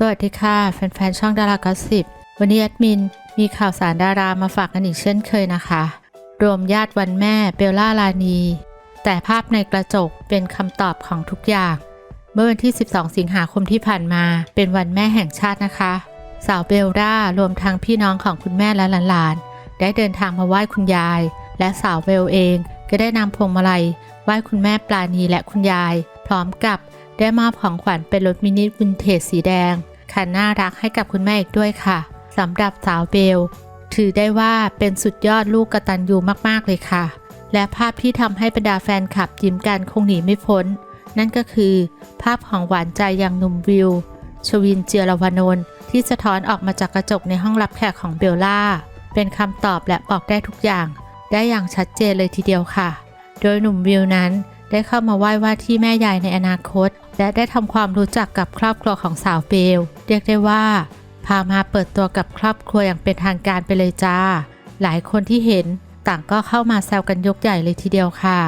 สวัสดีค่ะ แฟนๆ ช่องดารากอสสิบวันนี้แอดมิน มีข่าวสารดารามาฝากกันอีกเช่นเคยนะคะ รวมญาติวันแม่เบลล่าลานี แต่ภาพในกระจกเป็นคำตอบของทุกอย่าง เมื่อวันที่ 12 สิงหาคมที่ผ่านมาเป็นวันแม่แห่งชาตินะคะ สาวเบลล่ารวมทั้งพี่น้องของคุณแม่และหลานๆ ได้เดินทางมาไหว้คุณยาย และสาวเบลเองก็ได้นำพวงมาลัยไหว้คุณแม่ปลาณีและคุณยาย พร้อมกับ ได้มอบของขวัญเป็นรถมินิวินเทจสีแดง คันน่ารักให้กับคุณแม่อีกด้วยค่ะสำหรับสาวเบล ถือได้ว่าเป็นสุดยอดลูกกระตัญญูมากๆเลยค่ะ และภาพที่ทำให้บรรดาแฟนคลับยิ้มกันคงหนีไม่พ้น นั่นก็คือ ภาพของหวานใจอย่างหนุ่มวิว ชวินเจียรวนนท์ที่สะท้อนออกมาจากกระจกในห้องรับแขกของเบลล่า เป็นคำตอบและบอกได้ทุกอย่าง ได้อย่างชัดเจนเลยทีเดียวค่ะ โดยหนุ่มวิวนั้น ได้เข้ามาไหว้ว่าที่แม่ยายในอนาคต และได้ทำความรู้จักกับครอบครัวของสาวเบล เรียกได้ว่า พามาเปิดตัวกับครอบครัวอย่างเป็นทางการไปเลยจ้า หลายคนที่เห็นต่างก็เข้ามาแซวกันยกใหญ่เลยทีเดียวค่ะ